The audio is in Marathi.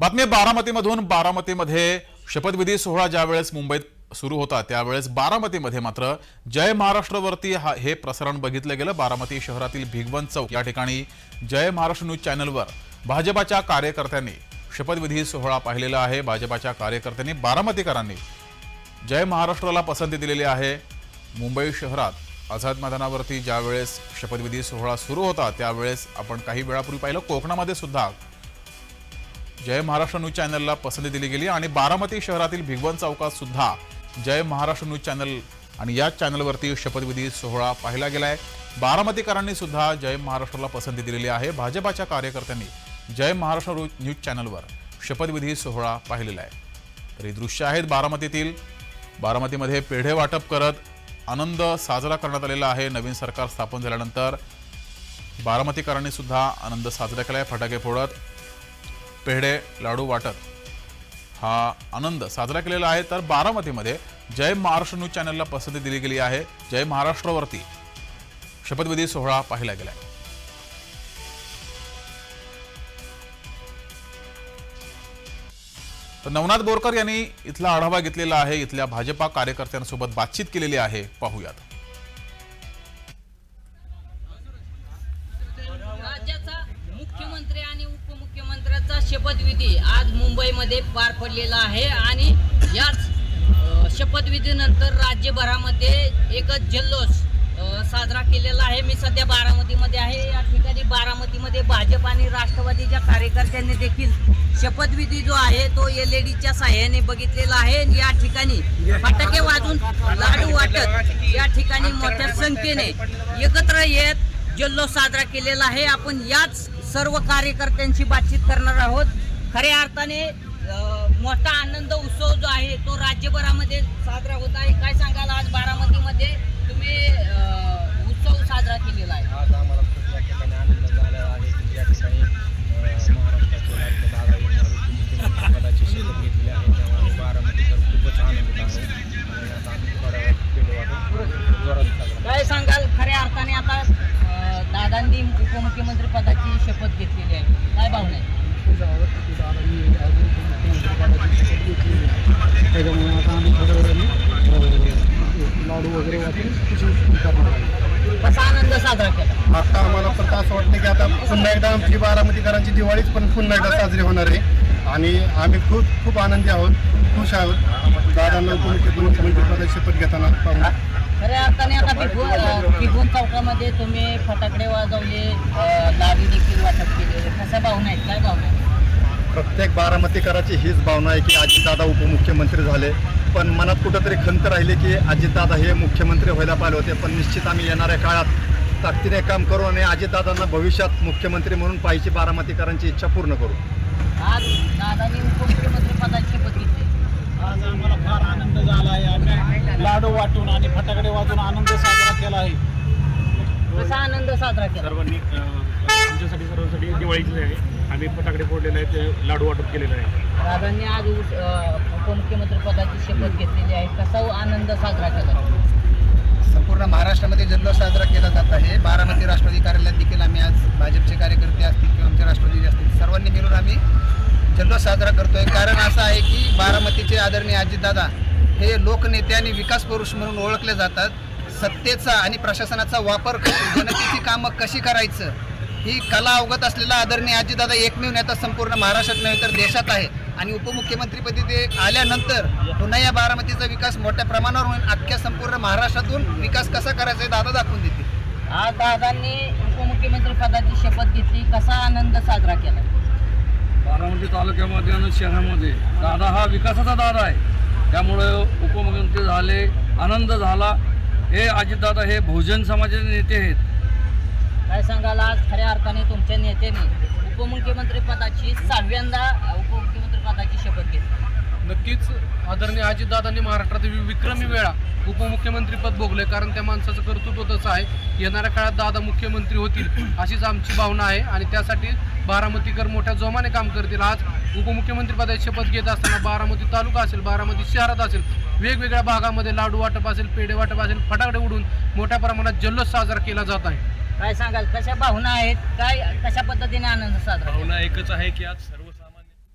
बातमी बारामतीमधून. बारामतीमध्ये शपथविधी सोहळा ज्यावेळेस मुंबईत सुरू होता त्यावेळेस बारामतीमध्ये मात्र जय महाराष्ट्रवरती हा हे प्रसारण बघितलं गेलं. बारामती शहरातील भिगवण चौक या ठिकाणी जय महाराष्ट्र न्यूज चॅनलवर भाजपाच्या कार्यकर्त्यांनी शपथविधी सोहळा पाहिलेला आहे. भाजपाच्या कार्यकर्त्यांनी बारामतीकरांनी जय महाराष्ट्राला पसंती दिलेली आहे. मुंबई शहरात आझाद मैदानावरती ज्यावेळेस शपथविधी सोहळा सुरू होता त्यावेळेस आपण काही वेळापूर्वी पाहिलं कोकणामध्ये सुद्धा जय महाराष्ट्र न्यूज चॅनलला पसंती दिली गेली आणि बारामती शहरातील भिगवण चौकात सुद्धा जय महाराष्ट्र न्यूज चॅनल आणि याच चॅनलवरती शपथविधी सोहळा पाहिला गेलाय. बारामतीकरांनी सुद्धा जय महाराष्ट्राला पसंती दिलेली आहे. भाजपाच्या कार्यकर्त्यांनी जय महाराष्ट्र न्यू- न्यूज चॅनलवर शपथविधी सोहळा पाहिलेला आहे. तर ही दृश्य आहेत बारामतीतील. बारामतीमध्ये पेढे वाटप करत आनंद साजरा करण्यात आलेला आहे. नवीन सरकार स्थापन झाल्यानंतर बारामतीकरांनी सुद्धा आनंद साजरा केला आहे फटाके फोडत पेढे लाडू वाटत हा आनंद साजरा केलेला आहे. तर बारामतीमध्ये जय महाराष्ट्र न्यूज चॅनलला पसंती दिली गेली आहे. जय महाराष्ट्रावरती शपथविधी सोहळा पाहिला गेलाय. तर नवनाथ बोरकर यांनी इथला आढावा घेतलेला आहे. इथल्या भाजपा कार्यकर्त्यांसोबत बातचीत केलेली आहे. पाहूयात. राज्याचा मुख्यमंत्री आणि मुख्यमंत्र्यांचा शपथविधी आज मुंबईमध्ये पार पडलेला आहे आणि याच शपथविधीनंतर राज्यभरामध्ये एकच जल्लोष साजरा केलेला आहे. मी सध्या बारामतीमध्ये आहे. या ठिकाणी बारामतीमध्ये भाजप आणि राष्ट्रवादीच्या कार्यकर्त्यांनी देखील शपथविधी जो आहे तो एल ई डीच्या साह्याने बघितलेला आहे. या ठिकाणी फटाके वाजून लाडू वाटत या ठिकाणी मोठ्या संख्येने एकत्र येत जल्लोष साजरा केलेला आहे. आपण याच सर्व कार्यकर्त्यांशी बातचीत करणार आहोत. खऱ्या अर्थाने मोठा आनंद उत्सव जो आहे तो राज्यभरामध्ये साजरा होत आहे. काय सांगाल आज बारामतीमध्ये? तुम्ही उत्सव साजरा केलेला आहे आज आम्हाला खूप या ठिकाणी आनंद झाला आहे की या ठिकाणी अ, महाराष्ट्राचे राज्यदादा मुख्यमंत्री पदाची शपथ घेतली आहे त्यामुळे आम्ही बारामतीकर खूपच आनंदित आहोत आणि आता आम्ही थोड्या वेळात पेढे वाटून जोरात साजरा काय सांगाल खऱ्या अर्थाने आता दादांनी उपमुख्यमंत्री पदाची शपथ घेतलेली आहे. काय भावना आहे? त्याच्यामुळे आता आम्ही थोड्या वेळाने लाडू वगैरे वाटून कसा आनंद साजरा केला? आता आम्हाला फक्त असं वाटतं की आता पुन्हा एकदा आमची बारामतीकरांची दिवाळीच पण पुन्हा एकदा साजरी होणार आहे. आणि आम्ही खूप खूप आनंदी आहोत खुश आहोत. दादांना उपमुख्यमंत्री मुख्यमंत्री पदाची शपथ घेताना पाहून. खऱ्या अर्थाने आता भिगवण भिगवण चौकामध्ये तुम्ही फटाकडे वाजवले लाडू देखील वाटप केले कशा भावना आहेत? काय भावना आहेत? प्रत्येक बारामतीकराची हीच भावना आहे की अजितदादा उपमुख्यमंत्री झाले. पण मनात कुठंतरी खंत राहिली की अजितदादा हे मुख्यमंत्री व्हायला पाहिजे होते. पण निश्चित आम्ही येणाऱ्या काळात ताकदीने काम करू आणि अजितदादांना भविष्यात मुख्यमंत्री म्हणून पाहिजे बारामतीकरांची इच्छा पूर्ण करू. आज दादांनी उपमुख्यमंत्री पदाची शपथ घेतली आज आम्हाला फार आनंद झाला आहे आम्ही लाडू वाटून आणि फटाकडे वाजून आनंद साजरा केला आहे. कसा आनंद साजरा केला? सर्वांनी आमच्यासाठी सर्वांसाठी दिवाळीचीच आहे. आम्ही फटाकडे फोडलेले आहेत ते लाडू वाटप केलेलं आहे. दादांनी आज उपमुख्यमंत्री पदाची शपथ घेतलेली आहे. कसा आनंद साजरा केला? संपूर्ण महाराष्ट्रामध्ये जल्लोष साजरा केला जात आहे. बारामती राष्ट्रवादी कार्यालयात देखील आम्ही आज भाजपचे कार्यकर्ते असतील किंवा आमचे राष्ट्रवादी असतील सर्वांनी मिळून आम्ही जल्लोष साजरा करतोय. कारण असं आहे की बारामतीचे आदरणीय अजितदादा हे लोकनेते आणि विकास पुरुष म्हणून ओळखले जातात. सत्तेचा आणि प्रशासनाचा वापर करून जनतेची कामं कशी करायचं? ही कला अवगत असलेला आदरणीय अजितदादा एकमेव नेता संपूर्ण महाराष्ट्रात नव्हे तर देशात आहे. आणि उपमुख्यमंत्रीपदी ते आल्यानंतर पुन्हा या बारामतीचा विकास मोठ्या प्रमाणावर होईल. अख्ख्या संपूर्ण महाराष्ट्रातून विकास कसा करायचा हे दादा दाखवून देतील. आज दादांनी उपमुख्यमंत्री पदाची शपथ घेतली. कसा आनंद साजरा केला? बारामती तालुक्यामध्ये आणि शहरामध्ये दादा हा विकासाचा दादा आहे. त्यामुळं उपमुख्यमंत्री झाले आनंद झाला. हे अजितदादा हे बहुजन समाजाचे नेते आहेत. काय सांगाल आज? खऱ्या अर्थाने तुमच्या नेत्याने उपमुख्यमंत्री पदाची सहाव्यांदा उपमुख्यमंत्री पदाची शपथ घेतली. नक्कीच आदरणीय अजितदादांनी महाराष्ट्रात वि- विक्रमी वेळा उपमुख्यमंत्रीपद भोगले कारण त्या माणसाचं कर्तृत्व तसं आहे. येणाऱ्या काळात दादा मुख्यमंत्री होतील अशीच आमची भावना आहे. आणि त्यासाठी बारामतीकर मोठ्या जोमाने काम करतील. आज उपमुख्यमंत्री पदाची शपथ घेत असताना बारामती तालुका असेल बारामती शहरात असेल वेगवेगळ्या भागामध्ये लाडू वाटप असेल पेढे वाटप असेल फटाकडे उडून मोठ्या प्रमाणात जल्लोष साजरा केला जात आहे. काय सांगाल? कशा भावना आहेत? काय कशा पद्धतीने आनंद साजरा? भावना एकच आहे की आज